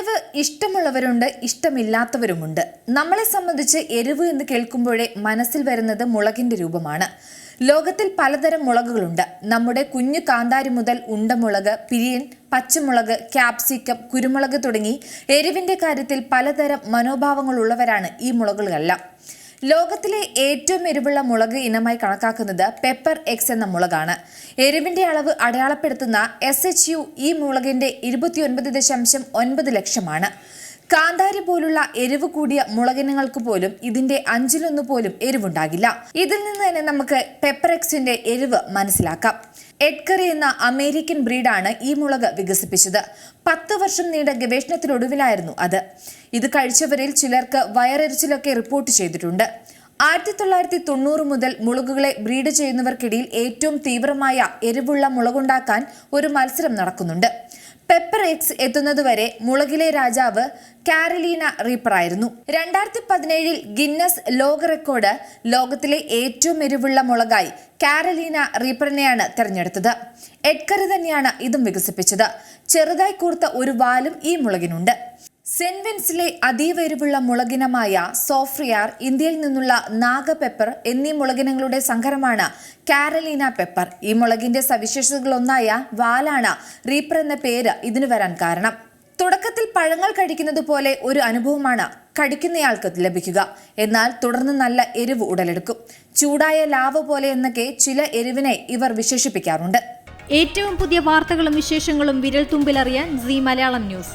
എരിവ് ഇഷ്ടമുള്ളവരുണ്ട് ഇഷ്ടമില്ലാത്തവരുമുണ്ട്. നമ്മളെ സംബന്ധിച്ച് എരിവ് എന്ന് കേൾക്കുമ്പോഴേ മനസ്സിൽ വരുന്നത് മുളകിന്റെ രൂപമാണ്. ലോകത്തിൽ പലതരം മുളകുകളുണ്ട്. നമ്മുടെ കുഞ്ഞു കാന്താരി മുതൽ ഉണ്ടമുളക് പിരിയൻ പച്ചമുളക് ക്യാപ്സിക്കം കുരുമുളക് തുടങ്ങി എരിവിന്റെ കാര്യത്തിൽ പലതരം മനോഭാവങ്ങളുള്ളവരാണ് ഈ മുളകുകളെല്ലാം. ലോകത്തിലെ ഏറ്റവും എരിവുള്ള മുളക് ഇനമായി കണക്കാക്കുന്നത് പെപ്പർ എക്സ് എന്ന മുളകാണ്. എരിവിന്റെ അളവ് അടയാളപ്പെടുത്തുന്ന എസ് എച്ച് യു ഈ മുളകിന്റെ ഇരുപത്തിയൊൻപത് ദശാംശം ഒൻപത് ലക്ഷമാണ്. കാന്താരി പോലുള്ള എരിവ് കൂടിയ മുളകിനങ്ങൾക്ക് പോലും ഇതിന്റെ അഞ്ചിലൊന്നു പോലും എരിവുണ്ടാകില്ല. ഇതിൽ നിന്ന് തന്നെ നമുക്ക് പെപ്പർ എക്സിന്റെ എരിവ് മനസ്സിലാക്കാം. എഡ്കറി എന്ന അമേരിക്കൻ ബ്രീഡാണ് ഈ മുളക് വികസിപ്പിച്ചത്. പത്ത് വർഷം നീണ്ട ഗവേഷണത്തിനൊടുവിലായിരുന്നു അത്. ഇത് കഴിച്ചവരിൽ ചിലർക്ക് വയറെരിച്ചിലൊക്കെ റിപ്പോർട്ട് ചെയ്തിട്ടുണ്ട്. ആയിരത്തി തൊള്ളായിരത്തി തൊണ്ണൂറ് മുതൽ മുളകുകളെ ബ്രീഡ് ചെയ്യുന്നവർക്കിടയിൽ ഏറ്റവും തീവ്രമായ എരിവുള്ള മുളകുണ്ടാക്കാൻ ഒരു മത്സരം നടക്കുന്നുണ്ട്. പെപ്പർ എക്സ് എത്തുന്നതുവരെ മുളകിലെ രാജാവ് കാരലീന റീപ്പർ ആയിരുന്നു. രണ്ടായിരത്തി പതിനേഴിൽ ഗിന്നസ് ലോക റെക്കോർഡ് ലോകത്തിലെ ഏറ്റവും എരിവുള്ള മുളകായി കാരലീന റീപ്പറിനെയാണ് തിരഞ്ഞെടുത്തത്. എഡ്കർ തന്നെയാണ് ഇതും വികസിപ്പിച്ചത്. ചെറുതായി കൂർത്ത ഒരു വാലും ഈ മുളകിനുണ്ട്. സെൻവെൻസിലെ അതീവ എരിവുള്ള മുളകിനമായ സോഫ്രിയാർ ഇന്ത്യയിൽ നിന്നുള്ള നാഗ പെപ്പർ എന്നീ മുളകിനങ്ങളുടെ സംഘരമാണ് കാരലീന പെപ്പർ. ഈ മുളകിന്റെ സവിശേഷതകളൊന്നായ വാലാണ് റീപ്പർ എന്ന പേര് ഇതിനു വരാൻ കാരണം. തുടക്കത്തിൽ പഴങ്ങൾ കഴിക്കുന്നത് പോലെ ഒരു അനുഭവമാണ് കടിക്കുന്നയാൾക്ക് ലഭിക്കുക. എന്നാൽ തുടർന്ന് നല്ല എരിവ് ഉടലെടുക്കും. ചൂടായ ലാവ് പോലെ എന്നൊക്കെ ചില എരിവിനെ ഇവർ വിശേഷിപ്പിക്കാറുണ്ട്. ഏറ്റവും പുതിയ വാർത്തകളും വിശേഷങ്ങളും വിരൽ തുമ്പിലറിയാൻ സി മലയാളം ന്യൂസ്.